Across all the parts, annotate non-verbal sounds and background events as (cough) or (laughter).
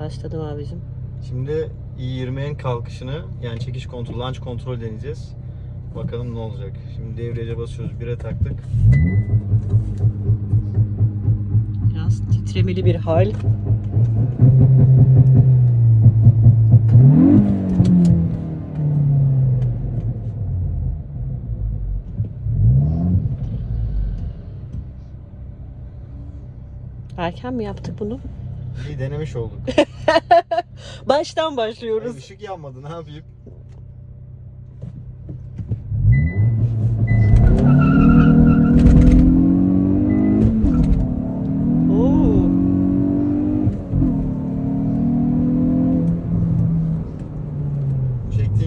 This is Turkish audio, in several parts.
Başladım abicim. Şimdi i20'nin kalkışını yani çekiş kontrol, launch kontrol deneyeceğiz. Bakalım ne olacak. Şimdi devrece basıyoruz. 1'e taktık. Biraz titremeli bir hal. Erken mi yaptık bunu? İyi denemiş olduk. (laughs) Baştan başlıyoruz. ışık yanmadı ne yapayım?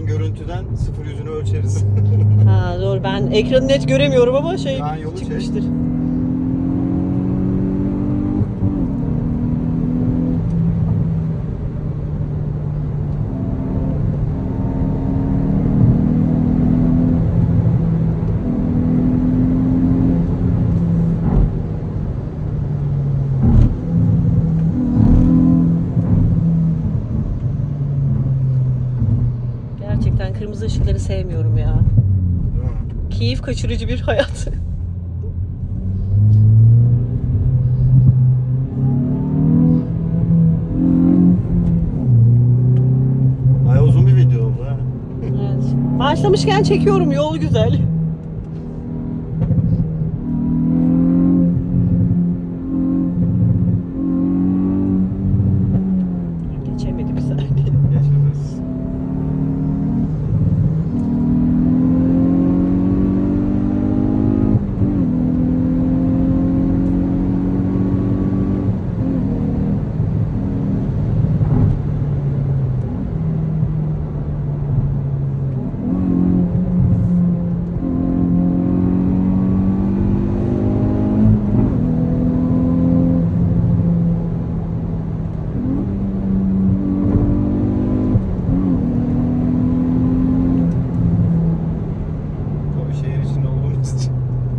Görüntüden sıfır yüzünü ölçeriz. (laughs) Ha doğru ben ekranı net göremiyorum ama şey Ben çıkmıştır. Gerçekten kırmızı ışıkları sevmiyorum ya. Keyif kaçırıcı bir hayat. Baya uzun bir video oldu ha. evet. Başlamışken çekiyorum yol güzel.